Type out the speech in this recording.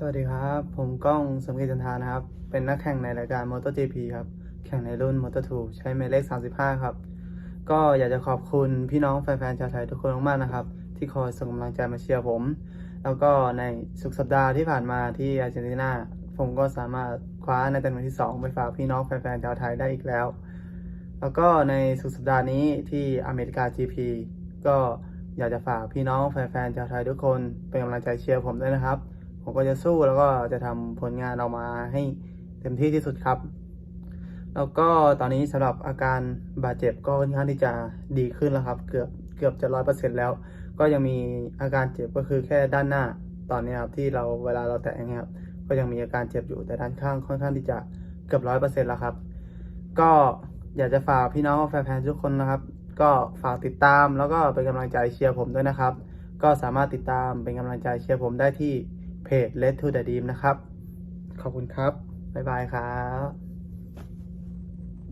สวัสดีครับ ผมก้องสมเกียรติจันทานะครับ เป็นนักแข่งในรายการ MotoGP ครับ แข่งในรุ่น Moto2 ใช้หมายเลข 35 ครับ ก็อยากจะขอบคุณพี่น้องแฟนๆชาวไทยทุกคนมากๆนะครับ ที่คอยส่งกำลังใจมาเชียร์ผม แล้วก็ในสุดสัปดาห์ที่ผ่านมาที่อาร์เจนตินา ผมก็สามารถคว้าในตำแหน่งที่ 2 ไปฝากพี่น้องแฟนๆชาวไทยได้อีกแล้ว แล้วก็ในสุดสัปดาห์นี้ที่อเมริกา GP ก็อยากจะฝากพี่น้องแฟนๆชาวไทยทุกคนเป็นกำลังใจเชียร์ผมด้วยนะครับ ผมก็จะสู้แล้วก็จะทำผลงานออกมาให้เต็มที่ที่สุดครับ แล้วก็ตอนนี้สำหรับอาการบาดเจ็บก็ค่อนข้างที่จะดีขึ้นแล้วครับ เกือบเกือบจะร้อยเปอร์เซ็นแล้ว ก็ยังมีอาการเจ็บก็คือแค่ด้านหน้าตอนนี้ครับที่เราเวลาเราแตะอย่างเงี้ยครับก็ยังมีอาการเจ็บอยู่แต่ด้านข้างค่อนข้างที่จะเกือบร้อยเปอร์เซ็นแล้วครับ ก็อยากจะฝากพี่น้องแฟนๆทุกคนนะครับ ก็ฝากติดตามแล้วก็เป็นกำลังใจเชียร์ผมด้วยนะครับ ก็สามารถติดตามเป็นกำลังใจเชียร์ผมได้ที่ เพจ Let to the Dream นะครับ ขอบคุณครับ บ๊ายบายครับ